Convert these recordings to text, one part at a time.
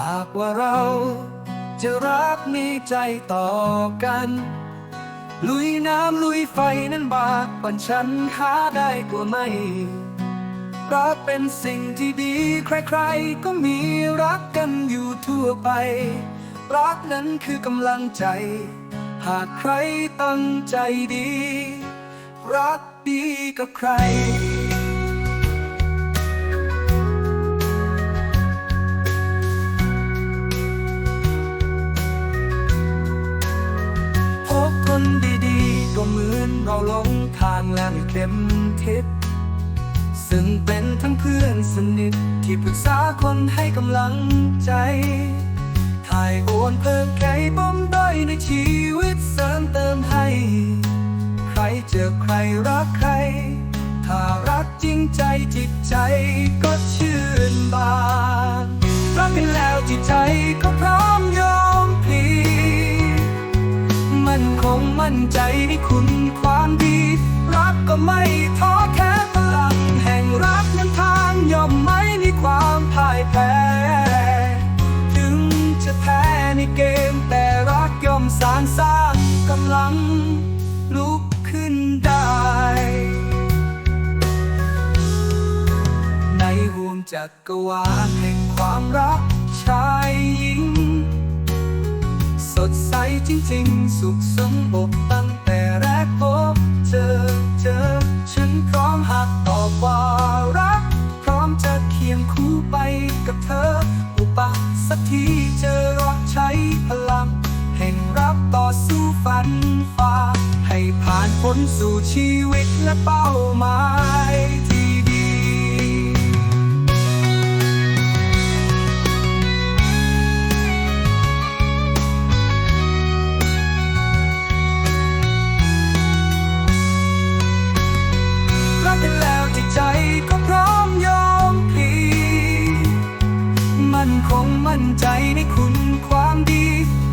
หากว่าเราจะรักมีใจต่อกัน ลุยน้ำลุยไฟนั้นบากปันฉันหาได้กว่าไม่รักเป็นสิ่งที่ดี ใครๆ ก็มีรักกันอยู่ทั่วไป รักนั้นคือกำลังใจ หากใครตั้งใจดี รักดีกับใคร หลงทางและไม่เต็มทิศซึ่งเป็นทั้งเพื่อนสนิท ที่ปรึกษาคนให้กำลังใจถ่ายโอนเพิ่มไขปมด้อยในชีวิตเสริมเติมให้ ใครเจอใครรักใคร ถ้ารักจริงใจจิตใจก็ชื่นบาน มั่นใจในคุณความดี รักก็ไม่ท้อแท้พลังแห่งรักนั้นทางย่อมไม่มีความพ่ายแพ้ ถึงจะแพ้ในเกมแต่รักย่อมสานสร้างกำลังลุกขึ้นได้ ในห่วงจักรวาลแห่งความรักชายหญิง สดใสจริงๆ สุขสมบกตั้งแต่แรกพบเจอเจอฉันพร้อมหักต่อว่ารัก พร้อมจะเคียงคู่ไปกับเธอ อุปสรรคที่เจอรอใช้พลัง แห่งรักต่อสู้ฝันฝ่าให้ผ่านพ้นสู่ชีวิตและเป้าหมาย มันคงมั่นใจในคุณความดี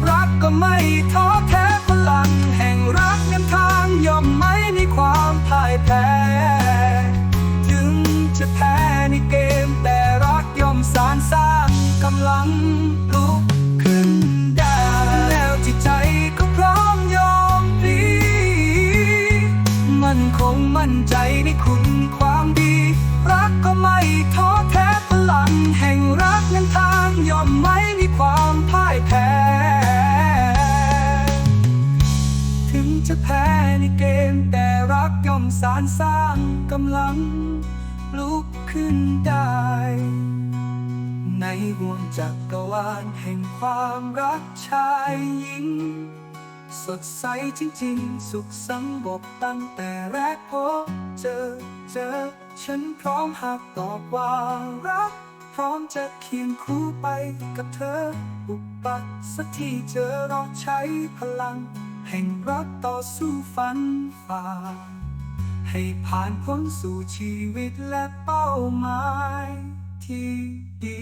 รักก็ไม่ท้อแท้พลัง แห่งรักนั้นทางย่อมไม่มีความพ่ายแพ้ ถึงจะแพ้ในเกมแต่รักย่อมสานสร้างกำลังลุกขึ้นได้แล้วจิตใจก็พร้อมยอมพลีมันคงมั่นใจ สานสร้างกำลังลุกขึ้นได้ ในห่วงจักรวาลแห่งความรักชายหญิง สดใสจริงๆ สุขสังบตั้งแต่แรกพบเจอเจอ ฉันพร้อมหักตอบว่ารัก พร้อมจะเคียงคู่ไปกับเธอ อุปัติสักที่เจอรอใช้พลัง แห่งรักต่อสู้ฝันฝ่า ให้ผ่านพ้นสู่ชีวิตและเป้าหมายที่ดี